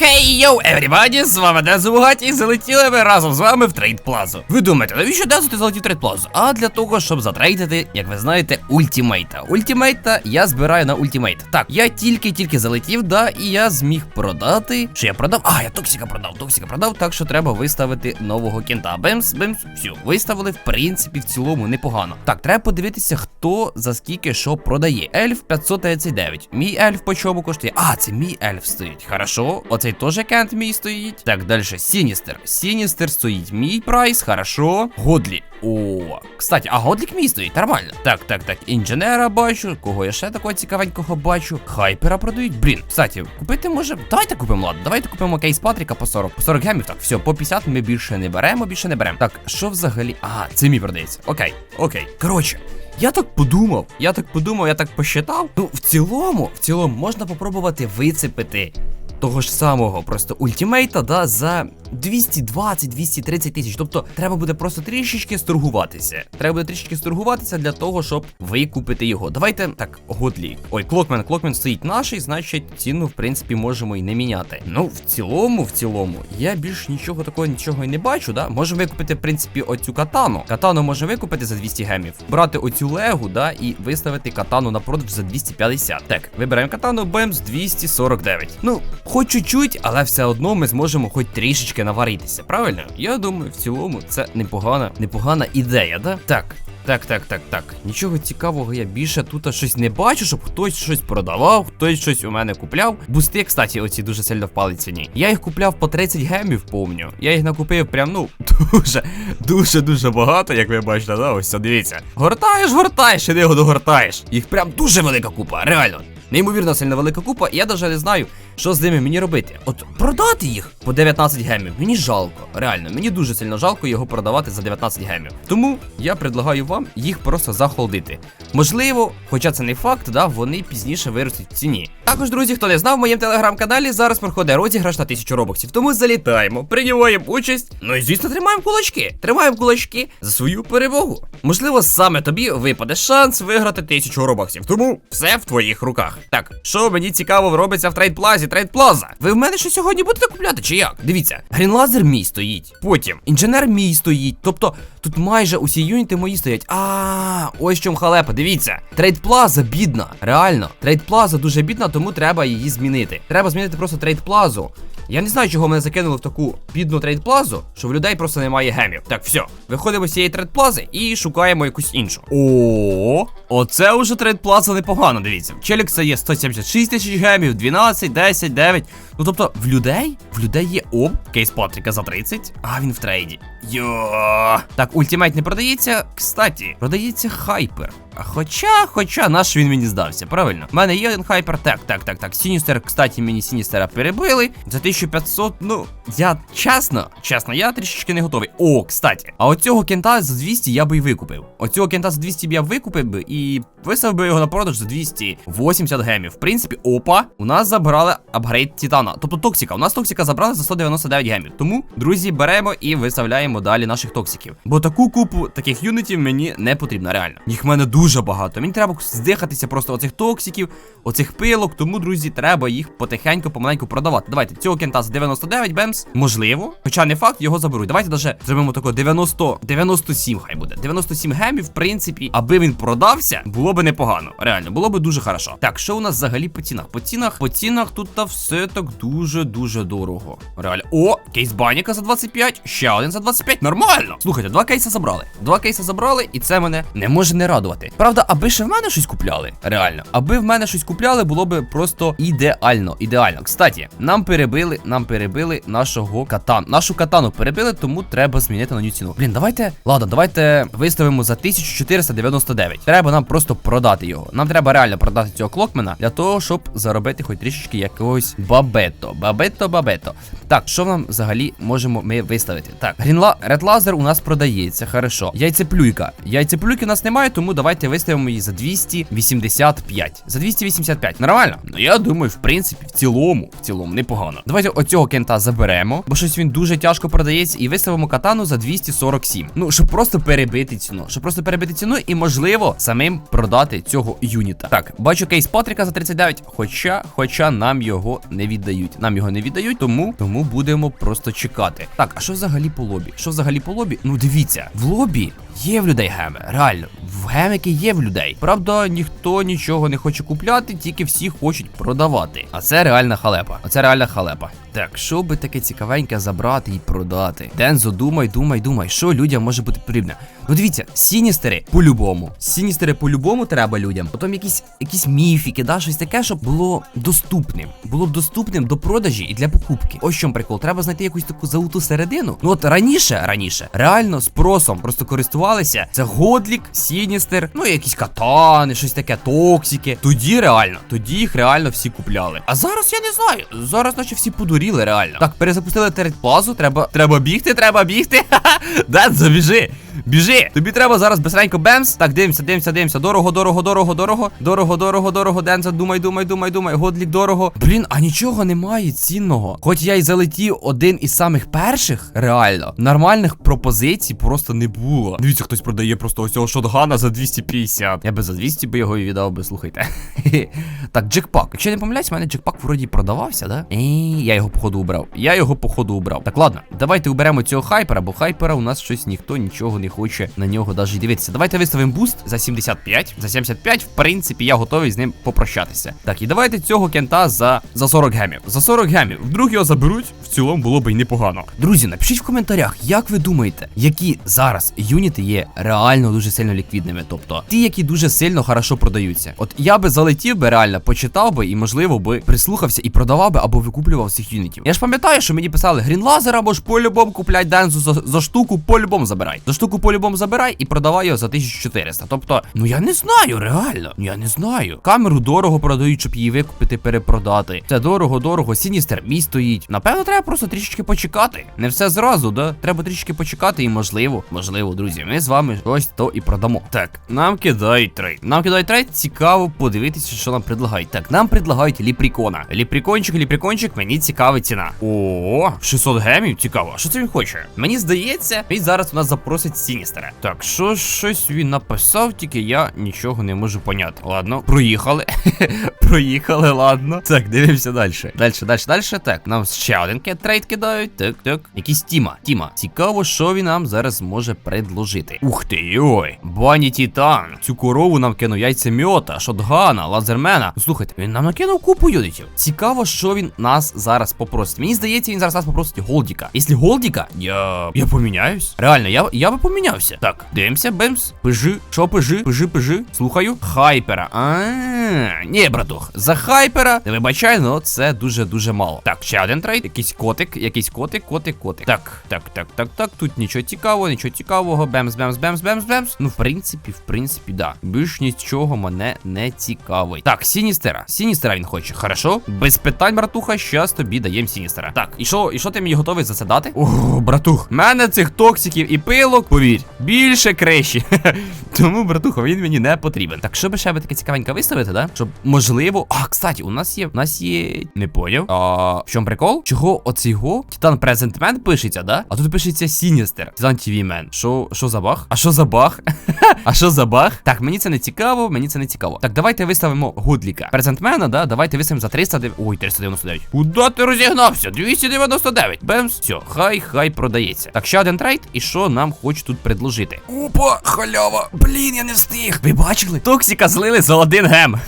Хей, йоу, everybody, з вами Дезу Бугаті, і залетіли ми разом з вами в трейд плазу. Ви думаєте, навіщо Дезу ти залетів трейд плазу? А для того, щоб затрейдити, як ви знаєте, ультімейта. Ультімейта я збираю на ультімейт. Так, я тільки-тільки залетів, да, і я зміг продати. Що я продав? А, я Токсіка продав, Токсіка продав, так що треба виставити нового кінта. Бемс, бемс, все, виставили, в принципі, в цілому непогано. Так, треба подивитися, хто за скільки що продає. Ельф 539. Мій ельф по чому коштує? А, це мій ельф стоїть. Хорошо. Оцей теж кент мій стоїть. Так, далі. Сіністер. Сіністер стоїть мій прайс, хорошо. Годлі. О, кстати, а Годлік мій стоїть, нормально. Так, так, так. Інженера бачу. Кого я ще такого цікавенького бачу? Хайпера продають. Блін, кстати, купити може. Давайте купимо, ладно. Давайте купимо кейс Патріка по 40. По 40 гемів. Так, все, по 50 ми більше не беремо, більше не беремо. Так, що взагалі? А, це мій продається. Окей, окей. Коротше. Я так подумав, я так подумав, я так посчитав. Ну, в цілому, в цілому, можна попробувати вицепити того ж самого просто ультімейта, да, за 220-230 тисяч. Тобто треба буде просто трішечки сторгуватися. Треба буде трішечки сторгуватися для того, щоб викупити його. Давайте так, годлі. Ой, клокмен, клокмен стоїть наший, значить ціну, в принципі, можемо і не міняти. Ну, в цілому, в цілому, я більш нічого такого нічого і не бачу, да. Можемо викупити, в принципі, оцю катану. Катану можемо викупити за 200 гемів, брати оцю легу, да, і виставити катану на продаж за 250. Так, вибираємо катану, бемс 249. Ну, хоч чуть-чуть, але все одно ми зможемо хоч трішечки наваритися. Правильно? Я думаю, в цілому це непогана, непогана ідея, да? Так. Так, так, так, так. Нічого цікавого я більше тут щось не бачу, щоб хтось щось продавав, хтось щось у мене купляв. Бусти, кстати, оці дуже сильно впали ціні. Я їх купляв по 30 гемів, помню. Я їх накупив прям, ну, дуже, дуже, дуже багато, як ви бачите, да? Ось дивіться. Гортаєш, гортаєш, і не його догортаєш. Їх прям дуже велика купа, реально. Неймовірно сильно велика купа, і я навіть не знаю, що з ними мені робити. От продати їх по 19 гемів. Мені жалко. Реально, мені дуже сильно жалко його продавати за 19 гемів. Тому я предлагаю вам їх просто захолдити. Можливо, хоча це не факт, да, вони пізніше виростуть в ціні. Також, друзі, хто не знав, в моєму телеграм-каналі зараз проходить розіграш на 1000 робоксів. Тому залітаємо, приймаємо участь. Ну і звісно, тримаємо кулачки. Тримаємо кулачки за свою перемогу. Можливо, саме тобі випаде шанс виграти 1000 робоксів. Тому все в твоїх руках. Так, що мені цікаво робиться в трейдплазі, трейдплаза. Ви в мене що сьогодні будете купляти, чи як? Дивіться, грінлазер мій стоїть. Потім інженер мій стоїть. Тобто тут майже усі юніти мої стоять. А, ось чому халепа. Дивіться, трейдплаза бідна. Реально, трейдплаза дуже бідна, тому треба її змінити. Треба змінити просто трейдплазу. Я не знаю, чого мене закинули в таку бідну трейдплазу, що в людей просто немає гемів. Так, все, виходимо з цієї трейдплази і шукаємо якусь іншу. О, оце вже трейдплаза непогано, дивіться. Челікса є 176 тисяч гемів, 12, 10, 9. Ну тобто, в людей? В людей є об, кейс Патріка за 30, а він в трейді. Йо. Так, ультимейт не продається. Кстати, продається хайпер. Хоча, хоча, наш він мені здався, правильно? У мене є один хайпер. Так, так, так, так. Сіністер, кстати, мені Сіністера перебили. За 1500, ну, я чесно, чесно, я трішечки не готовий. О, кстати, а оцього кента за 200 я би і викупив. Оцього кента за 200 б я викупив би і висав би його на продаж за 280 гемів. В принципі, опа, у нас забрали апгрейд Титана. Тобто Токсика. У нас Токсика забрали за 199 гемів. Тому, друзі, беремо і виставляємо далі наших токсиків. Бо таку купу таких юнітів мені не потрібно, реально. Їх в мене дуже багато. Мені треба здихатися просто оцих токсиків, оцих пилок. Тому, друзі, треба їх потихеньку, помаленьку продавати. Давайте цього кента за 99 бемс. Можливо. Хоча не факт, його заберуть. Давайте даже зробимо тако 90, 97 хай буде. 97 гемів, в принципі, аби він продався, було би непогано. Реально, було би дуже хорошо. Так, що у нас взагалі по цінах? По цінах, по цінах тут та все так дуже-дуже дорого. Реально. О, кейс баніка за 25, ще один за 25. Нормально. Слухайте, два кейси забрали. Два кейси забрали, і це мене не може не радувати. Правда, аби ще в мене щось купляли. Реально, аби в мене щось купляли, було би просто ідеально. Ідеально. Кстати, нам перебили, нам перебили нашого катану. Нашу катану перебили, тому треба змінити на ню ціну. Блін, давайте. Ладно, давайте виставимо за 1499. Треба нам просто продати його. Нам треба реально продати цього клокмена для того, щоб заробити хоч трішечки якогось бабето. Бабето, бабето. Так, що нам взагалі можемо ми виставити? Так, грінла Laser у нас продається, хорошо. Яйцеплюйка. Яйцеплюйки у нас немає, тому давайте виставимо її за 285. За 285. Нормально? Ну я думаю, в принципі, в цілому, в цілому, непогано. Давайте оцього кента заберемо, бо щось він дуже тяжко продається, і виставимо катану за 247. Ну, щоб просто перебити ціну. Щоб просто перебити ціну і, можливо, самим продати цього юніта. Так, бачу кейс Патріка за 39. Хоча, хоча нам його не віддають. Нам його не віддають, тому, тому будемо просто чекати. Так, а що взагалі по лобі? Що взагалі по лобі? Ну дивіться, в лобі є в людей геми. Реально, в гемики є в людей. Правда, ніхто нічого не хоче купляти, тільки всі хочуть продавати. А це реальна халепа. А це реальна халепа. Так, що би таке цікавеньке забрати і продати? Дензо, думай, думай, думай, що людям може бути потрібно. Ну дивіться, сіністери по-любому. Сіністери по-любому треба людям. Потім якісь якісь міфіки, да, щось таке, щоб було доступним. Було б доступним до продажі і для покупки. Ось чому прикол. Треба знайти якусь таку золоту середину. Ну от раніше, раніше, реально спросом просто користувалися. Це Годлік, Сіністер, ну якісь катани, щось таке, токсики. Тоді реально, тоді їх реально всі купляли. А зараз я не знаю. Зараз наче всі подуріли реально. Так, перезапустили терет-плазу, треба, треба бігти, треба бігти. Ха-ха. Дензо, біжи. Біжи! Тобі треба зараз безренько бемс. Так, дивимося, дивимося, дивимося. Дорого, дорого, дорого, дорого. Дорого, дорого, дорого. Денза, думай, думай, думай, думай. Годлік дорого. Блін, а нічого немає цінного. Хоч я й залетів один із самих перших, реально, нормальних пропозицій просто не було. Дивіться, хтось продає просто ось цього шотгана за 250. Я би за 200 би його і віддав би, слухайте. так, джекпак. Якщо не помиляюсь, у мене джекпак вроді продавався, да? Ей, я його походу убрав. Я його походу убрав. Так, ладно, давайте уберемо цього хайпера, бо хайпера у нас щось ніхто нічого не хоче на нього навіть дивитися. Давайте виставимо буст за 75. За 75, в принципі, я готовий з ним попрощатися. Так, і давайте цього кента за, за 40 гемів. За 40 гемів. Вдруг його заберуть, в цілому було б і непогано. Друзі, напишіть в коментарях, як ви думаєте, які зараз юніти є реально дуже сильно ліквідними. Тобто ті, які дуже сильно хорошо продаються. От я би залетів би реально, почитав би і, можливо, би прислухався і продавав би або викуплював цих юнітів. Я ж пам'ятаю, що мені писали грін лазер або ж по-любому купляй дензу за, за штуку, по-любому забирай. За штуку по-любому забирай і продавай його за 1400. Тобто, ну я не знаю, реально. Я не знаю. Камеру дорого продають, щоб її викупити, перепродати. Це дорого, дорого. Сіністер мій стоїть. Напевно, треба просто трішечки почекати. Не все зразу, да? Треба трішки почекати, і можливо, можливо, друзі, ми з вами щось то і продамо. Так, нам кидають трейд. Нам кидають трейд, цікаво подивитися, що нам предлагають. Так, нам предлагають ліпрікона. Ліпрікончик, ліпрікончик, мені цікава ціна. О, 600 гемів, цікаво. Що це він хоче? Мені здається, він зараз у нас запросить Сіністера. Так, що щось він написав, тільки я нічого не можу поняти. Ладно, проїхали. Проїхали, ладно. Так, дивимося далі. Далі, далі, далі. Так, нам ще один ке- трейд кидають. Так, так. Якийсь Тіма. Тіма. Цікаво, що він нам зараз може предложити. Ух ти йой. Бані Титан. Цю корову нам кинув яйцемьота, шотгана, лазермена. Слухайте, він нам накинув купу юнітів. Цікаво, що він нас зараз попросить. Мені здається, він зараз нас попросить Голдіка. Якщо Голдіка, я. я поміняюсь. Реально, я, я би помінявся. Так, дивимося, бемс. Пижи. Що пижи? Пижи, пижи. Слухаю. Хайпера. А, ні, братух. За хайпера. Не вибачай, ну це дуже-дуже мало. Так, ще один трейд. Якийсь котик, якийсь котик, котик, котик. Так, так, так, так, так. Тут нічого цікавого, нічого цікавого. Бемс, бемс, бемс, бемс, бемс. Ну, в принципі, в принципі, да. Більш нічого мене не цікавить. Так, Сіністера. Сіністера він хоче. Хорошо? Без питань, братуха, щас тобі даєм Сіністера. Так, і що, і що ти мені готовий за це дати? О, братух, мене цих токсиків і пилок, повір, більше криші. Тому, братуха, він мені не потрібен. Так, що би ще би таке цікавеньке виставити, да? Щоб можливо. А, кстати, у нас є. У нас є. Не поняв. А в чому прикол? Чого оцього? Титан Презентмен пишеться, да? А тут пишеться Сіністер. Титан TV Мен. Що, що за баг? А що за баг? а що за баг? Так, мені це не цікаво, мені це не цікаво. Так, давайте виставимо Гудліка. Презентмена, да? Давайте виставимо за 309. Ой, 399. Куда ти розігнався? 299. Бемс. Все, хай, хай продається. Так, ще один трейд. І що нам хочуть тут предложити? Опа, халява. Блін, я не встиг. Ви бачили? Токсіка злили за один гем.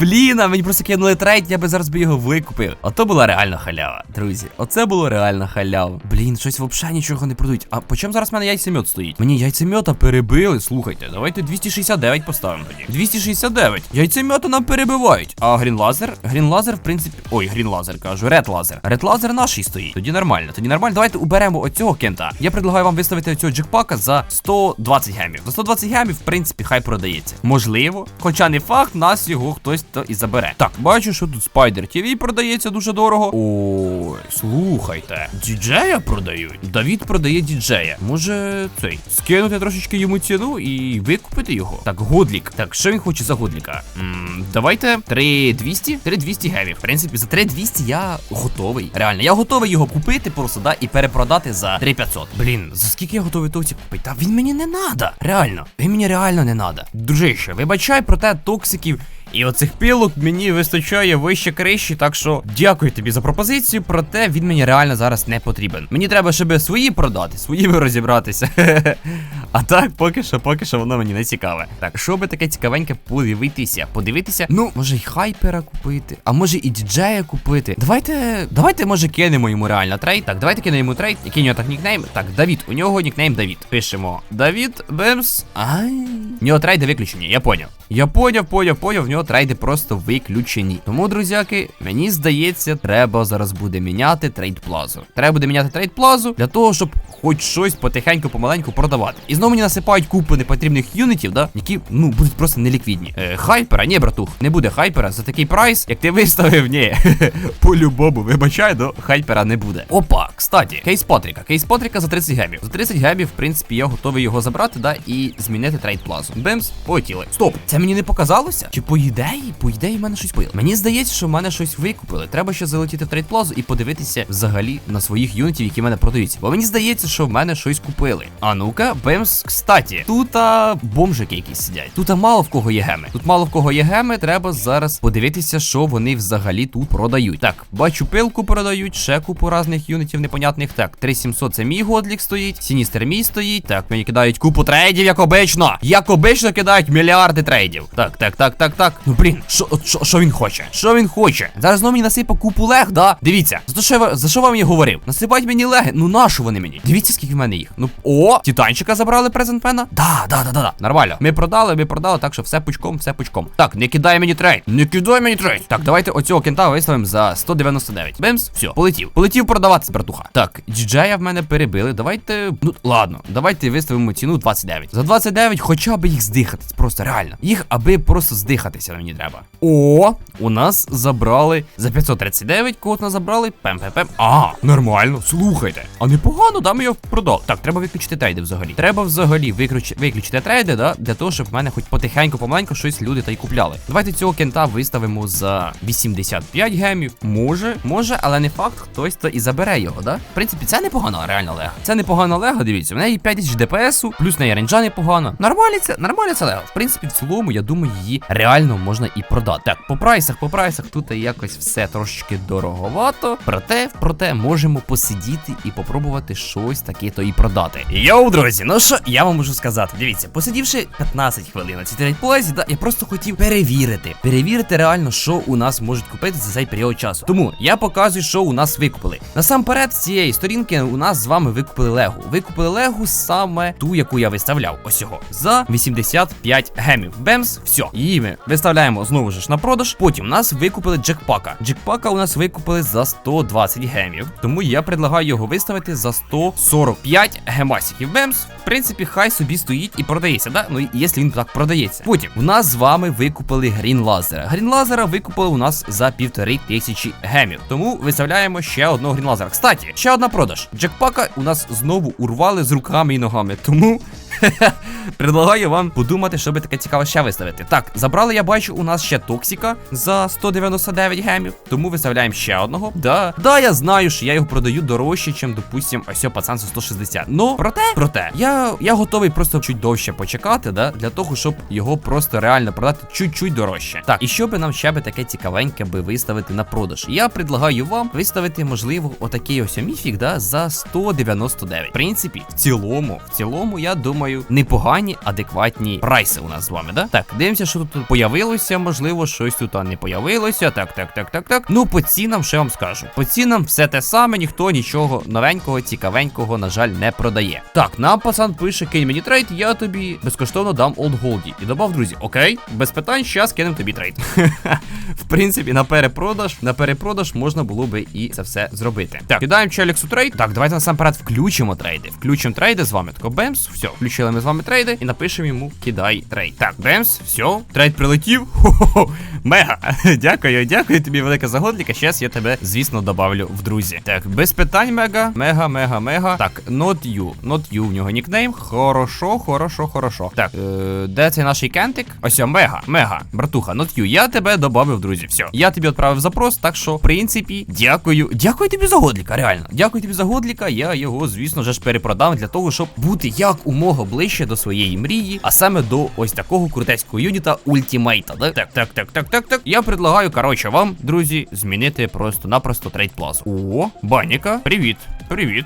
Блін, а мені просто кинули трейд, я би зараз би його викупив. Ото була реальна халява, друзі. Оце було реальна халява. Блін, щось взагалі нічого не продають. А по чому зараз в мене яйцемет стоїть? Мені яйцемета перебили. Слухайте, давайте 269 поставимо тоді. 269. Яйцемета нам перебивають. А грінлазер? Грінлазер, в принципі. Ой, грінлазер кажу, ред лазер. Ред лазер наший стоїть. Тоді нормально. Тоді нормально. Давайте уберемо оцього кента. Я предлагаю вам виставити оцього джекпака за 120 гемів. За 120 гемів, в принципі, хай продається. Можливо, хоча не факт, нас його хтось то і забере. Так, бачу, що тут Spider TV продається дуже дорого. Ой, слухайте, діджея продають. Давід продає діджея. Може, цей скинути трошечки йому ціну і викупити його. Так, Годлік. Так, що він хоче за Годліка? М, давайте 3200? 3200 гемів. В принципі, за 3200 я готовий. Реально, я готовий його купити просто, да, і перепродати за 3500. Блін, за скільки я готовий токсик купити? Та він мені не надо. Реально, він мені реально не надо. Дружище, вибачай, проте токсиків. І оцих пілок мені вистачає вище криші, так що дякую тобі за пропозицію, проте він мені реально зараз не потрібен. Мені треба, щоб свої продати, своїми розібратися. А так, поки що, поки що воно мені не цікаве. Так, що би таке цікавеньке подивитися? Подивитися? Ну, може й хайпера купити, а може і діджея купити. Давайте, давайте, може, кинемо йому реально трейд. Так, давайте кинемо йому трейд. Який у нього так нікнейм? Так, Давід. У нього нікнейм Давід. Пишемо Давід Бемс. Ай. У нього трейди виключені, я поняв. Я поняв, поняв, поняв, в нього трейди просто виключені. Тому, друзяки, мені здається, треба зараз буде міняти трейд плазу. Треба буде міняти трейд плазу для того, щоб хоч щось потихеньку, помаленьку продавати. І знову мені насипають купу непотрібних юнітів, да, які ну будуть просто неліквідні. Е, хайпера, ні, братух, не буде хайпера за такий прайс, як ти виставив, ні. По-любому, вибачай, до хайпера не буде. Опа, кстати, кейс Патріка. Кейс Патріка за 30 гемів. За 30 гемів, в принципі, я готовий його забрати, да, і змінити трейд плазу. Бемс, полетіли. Стоп, це мені не показалося? Чи по ідеї? По ідеї в мене щось поїло. Мені здається, що в мене щось викупили. Треба ще залетіти в трейд плазу і подивитися взагалі на своїх юнітів, які в мене продаються. Бо мені здається, що в мене щось купили. А ну-ка, Бемс, кстаті, тут бомжики якісь сидять. Тут мало в кого є геми. Тут мало в кого є геми. Треба зараз подивитися, що вони взагалі тут продають. Так, бачу, пилку продають, ще купу різних юнітів непонятних. Так, 3700 це мій годлік стоїть, Сіністер мій стоїть. Так, мені кидають купу трейдів, як обично. Як обично кидають мільярди трейдів. Так, так, так, так, так. Ну блін, що він хоче? Що він хоче? Зараз знову мені насипав купу лег, да? Дивіться, за що я, за що вам я говорив? Насипають мені леги. Ну нащо вони мені? Дивіться, скільки в мене їх. Ну о, титанчика забрали презентпена. Да, да, да, да, да. Нормально. Ми продали, ми продали, так що все пучком, все пучком. Так, не кидай мені трейд. Не кидай мені трейд. Так, давайте оцього кента виставимо за 199. Бемс, все, полетів. Полетів продаватися, братуха. Так, діджея в мене перебили. Давайте. Ну ладно, давайте виставимо ціну 29. За 29 хоча б їх здихатись. Просто реально. Їх аби просто здихатися мені треба. О, у нас забрали за 539, кого нас забрали. Пем-пем-пем. А, нормально, слухайте. А непогано, да, ми його продали. Так, треба виключити трейди взагалі. Треба взагалі виключ... виключити трейди, да, для того, щоб в мене хоч потихеньку, помаленьку щось люди та й купляли. Давайте цього кента виставимо за 85 гемів. Може, може, але не факт, хтось то і забере його, да? В принципі, це непогано, реально лего. Це непогано лего, дивіться. В неї 5000 ДПСу, плюс в неї ренджа непогано. Нормально це, нормально це лего. В принципі, в цілому, я думаю, її реально можна і продати. Так, по прайсах, по прайсах тут якось все трошечки дороговато. Проте, проте, можемо посидіти і попробувати щось таке то і продати. Йоу, друзі, ну що я вам можу сказати? Дивіться, посидівши 15 хвилин на цій трейдплазі, да, я просто хотів перевірити. Перевірити реально, що у нас можуть купити за цей період часу. Тому я показую, що у нас викупили. Насамперед, з цієї сторінки у нас з вами викупили легу. Викупили легу саме ту, яку я виставляв. Ось його. За 85 гемів. Бемс, все. Її ми виставляємо знову ж на продаж. Потім нас викупили джекпака. Джекпака у нас викупили за 120 гемів. Тому я предлагаю його виставити за 145 гемасиків. Бемс, в принципі, хай собі стоїть і продається, да? Ну, якщо він так продається. Потім у нас з вами викупили грін лазера. Грін лазера викупили у нас за півтори тисячі гемів. Тому виставляємо ще одного грін лазера. Кстати, ще одна продаж. Джекпака у нас знову урвали з руками і ногами. Тому. Предлагаю вам подумати, що би таке цікаве ще виставити. Так, забрали, я бачу, у нас ще Токсіка за 199 гемів. Тому виставляємо ще одного. Да, да, я знаю, що я його продаю дорожче, чим, допустим, ось пацан за 160. Ну, проте, проте, я, я готовий просто чуть довше почекати, да, для того, щоб його просто реально продати чуть-чуть дорожче. Так, і що би нам ще би таке цікавеньке би виставити на продаж? Я предлагаю вам виставити, можливо, отакий ось міфік, да, за 199. В принципі, в цілому, в цілому, я думаю, непогані, адекватні прайси у нас з вами, да? Так, дивимося, що тут появилося, можливо, щось тут не появилося. Так, так, так, так, так. Ну, по цінам, я вам скажу. По цінам все те саме, ніхто нічого новенького, цікавенького, на жаль, не продає. Так, нам пацан пише, кинь мені трейд, я тобі безкоштовно дам Old Голді. І добав, друзі, окей, без питань, щас кинем тобі трейд. В принципі, на перепродаж, на перепродаж можна було би і це все зробити. Так, кидаємо челіксу трейд. Так, давайте насамперед включимо трейди. Включимо трейди з вами. Тако бемс, все, включили. Заключили ми з вами трейди і напишемо йому кидай трейд. Так, бемс, все, трейд прилетів. Хо-хо-хо. Мега. Дякую, дякую тобі, велика загодліка. Щас я тебе, звісно, добавлю в друзі. Так, без питань, мега, мега, мега, мега. Так, not you. Not you в нього нікнейм. Хорошо, хорошо, хорошо. Так, е, де цей наш кентик? Ось, мега, мега, братуха, not you. Я тебе добавив, друзі. Все. Я тобі відправив запрос, так що, в принципі, дякую. Дякую тобі за годліка, реально. Дякую тобі за годліка. Я його, звісно ж, перепродам для того, щоб бути як умога ближче до своєї мрії, а саме до ось такого крутецького юніта ультімейта. Да? Так, так, так, так, так, так. Я предлагаю, коротше, вам, друзі, змінити просто-напросто трейд плазу. О, баніка, привіт. Привіт.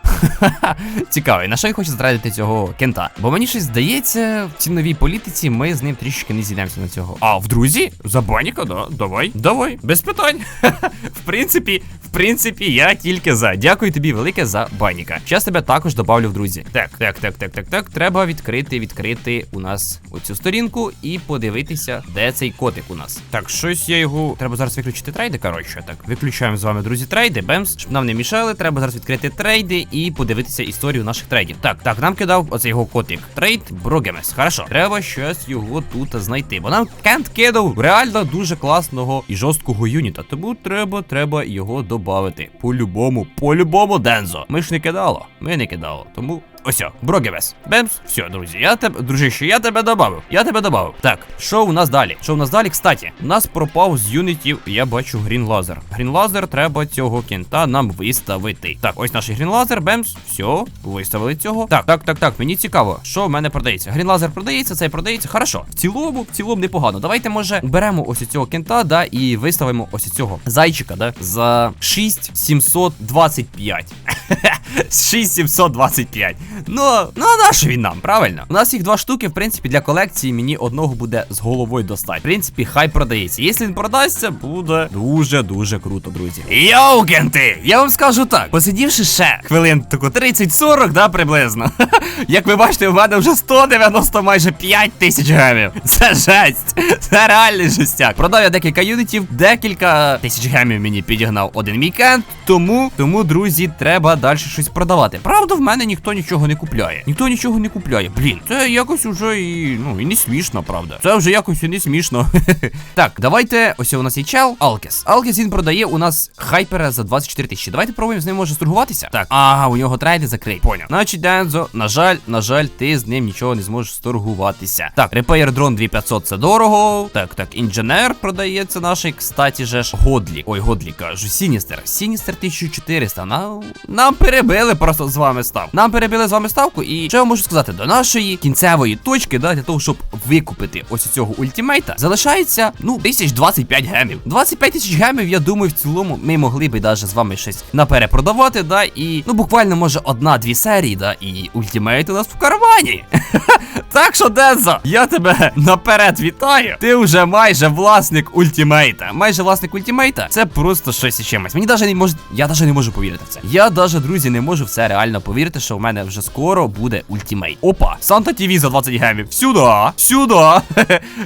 Цікавий, на що я хочу затратити цього кента? Бо мені щось здається, в цій новій політиці ми з ним трішки не зійдемося на цього. А в друзі? За баніка, да, давай, давай, без питань. в принципі, принципі, я тільки за. Дякую тобі велике за баніка. Щас тебе також добавлю в друзі. Так, так, так, так, так, так. Треба відкрити, відкрити у нас оцю сторінку і подивитися, де цей котик у нас. Так, щось я його. Треба зараз виключити трейди. Коротше, так, виключаємо з вами, друзі, трейди. Бемс, щоб нам не мішали. Треба зараз відкрити трейди і подивитися історію наших трейдів. Так, так, нам кидав оцей його котик. Трейд Брогемес. Хорошо. Треба щось його тут знайти. Бо нам Кент кидав реально дуже класного і жорсткого юніта. Тому треба, треба його додати. По-любому, по-любому, Дензо. Ми ж не кидало. Ми не кидало. Тому. Ось, Брогевес. Бемс, все, друзі, я тебе, дружище, я тебе добавив. Я тебе добавив. Так, що у нас далі? Що у нас далі? Кстати, у нас пропав з юнітів, я бачу грін лазер. Грін лазер треба цього кінта нам виставити. Так, ось наш грін лазер, бемс, все, виставили цього. Так, так, так, так, мені цікаво, що в мене продається. Грін лазер продається, цей продається. Хорошо. В цілому, в цілому непогано. Давайте, може, беремо ось цього кінта, да, і виставимо ось цього зайчика, да, за 6725. 6725. Ну, ну а що він нам, правильно? У нас їх два штуки, в принципі, для колекції мені одного буде з головою достать. В принципі, хай продається. Якщо він продасться, буде дуже-дуже круто, друзі. Йоукенти! Я вам скажу так, посидівши ще хвилин таку 30-40, да, приблизно. Як ви бачите, у мене вже 190 майже 5 тисяч гемів. Це жесть. Це реальний жестяк. Продав я декілька юнітів, декілька тисяч гемів мені підігнав один вікенд. Тому, тому, друзі, треба далі щось продавати. Правда, в мене ніхто нічого не купляє. Ніхто нічого не купляє. Блін, це якось уже і ну і не смішно, правда. Це вже якось і не смішно. так, давайте. Ось у нас є чел. Алкес. Алкес він продає у нас хайпера за 24 тисячі. Давайте пробуємо з ним може сторгуватися. Так, ага, у нього трейди закриті. Поняв. Значить, Дензо, на жаль, на жаль, ти з ним нічого не зможеш сторгуватися. Так, репейр дрон 2500 це дорого. Так, так, інженер продається наш, кстати же ж. Годлі. Ой, Годлі кажу. Сіністер. Сіністер 1400. Нам, нам перебили просто з вами став. Нам перебили з вами ставку. І що я можу сказати? До нашої кінцевої точки, да, для того, щоб викупити ось цього ультимейта, залишається, ну, 1025 гемів. 25 тисяч гемів, я думаю, в цілому ми могли би даже з вами щось наперепродавати, да, і, ну, буквально, може, одна-дві серії, да, і ультимейт у нас в кармані. Так що, Дензо, я тебе наперед вітаю. Ти вже майже власник ультимейта. Майже власник ультимейта. Це просто щось із чимось. Мені навіть не можу. Я навіть не можу повірити в це. Я навіть, друзі, не можу в це реально повірити, що в мене вже скоро буде ультимейт. Опа, Санта ТВ за 20 гемів. Сюда, сюда.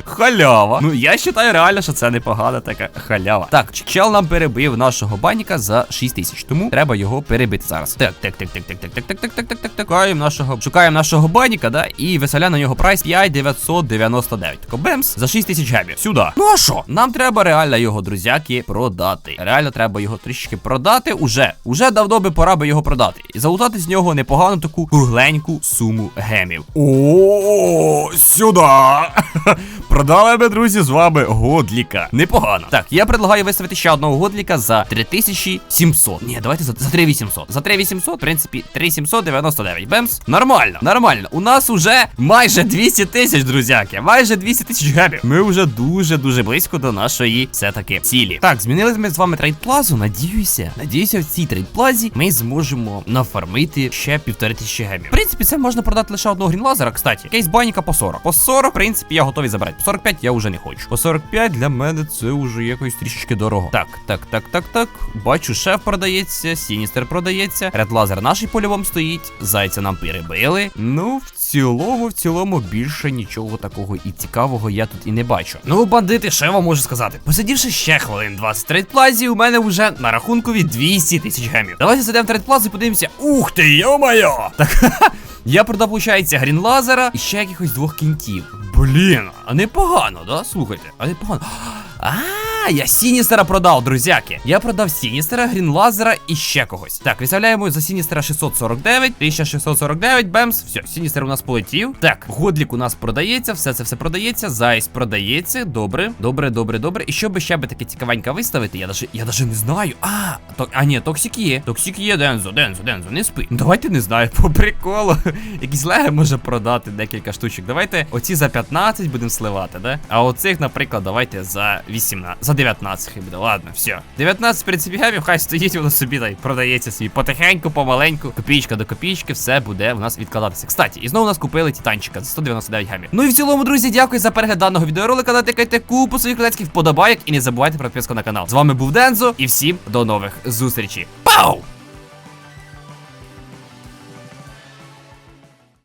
Халява. Ну, я вважаю реально, що це непогана така халява. Так, чел нам перебив нашого баніка за 6 тисяч. Тому треба його перебити зараз. Так, так, так, так, так, так, так, так, так, так, так, так. Шукаємо нашого, шукаємо нашого баніка, да, і веселя на нього прайс 5999. Тако бемс за 6 тисяч гемів. Сюди. Ну а що? Нам треба реально його, друзяки, продати. Реально треба його трішки продати. Уже. Уже давно би пора би його продати. І залутати з нього непогану таку кругленьку суму гемів. О, сюди. Продали ми, друзі, з вами годліка. Непогано. Так, я предлагаю виставити ще одного годліка за 3700. Ні, давайте за, за 3800. За 3800, в принципі, 3799. Бемс. Нормально, нормально. У нас уже майже 200 тисяч, друзяки. Майже 200 тисяч гемів. Ми вже дуже-дуже близько до нашої все-таки цілі. Так, змінили ми з вами трейдплазу. Надіюся. Надіюся, в цій трейдплазі ми зможемо нафармити ще півтори тисячі гемів. В принципі, це можна продати лише одного грінлазера, кстати. Кейс баніка по 40. По 40, в принципі, я готовий забрати. По 45 я вже не хочу. По 45 для мене це вже якось трішечки дорого. Так, так, так, так, так. Бачу, шеф продається, Сіністер продається. Редлазер наш по-любому стоїть. Зайця нам перебили. Ну, в цілому, в цілому, більше нічого такого і цікавого я тут і не бачу. Ну, бандити, я вам можу сказати? Посидівши ще хвилин 20 в трейдплазі, у мене вже на рахункові 200 тисяч гемів. Давайте зайдемо в трейдплазу і подивимося. Ух ти, йо-моє! Так. Я продав, виходить, грінлазера і ще якихось двох кінтів. Блін, а непогано, да? Слухайте, а непогано. А, я Сіністера продав, друзяки. Я продав Сіністера, Грінлазера і ще когось. Так, виставляємо за Сіністера 649, 1649, бемс. Все, Сіністер у нас полетів. Так, Годлік у нас продається, все це все продається. Зайс продається. Добре, добре, добре, добре. І що би ще би таке цікавеньке виставити? Я даже, я даже не знаю. А, то, а ні, Токсик є. Токсик є, Дензо, Дензо, Дензо, не спи. Ну давайте не знаю, по приколу. Якісь леги може продати декілька штучок. Давайте оці за 15 будемо сливати, да? А оцих, наприклад, давайте за 18, за 19 хай. Ладно, все. 19 в принципі гемів, хай стоїть воно собі та й продається собі потихеньку, помаленьку, копійка до копійки, все буде у нас відкладатися. Кстати, і знову у нас купили титанчика за 199 гамів. Ну і в цілому, друзі, дякую за перегляд даного відеоролика. Натикайте купу своїх козацьких вподобайок і не забувайте про підписку на канал. З вами був Дензо, і всім до нових зустрічей. Пау!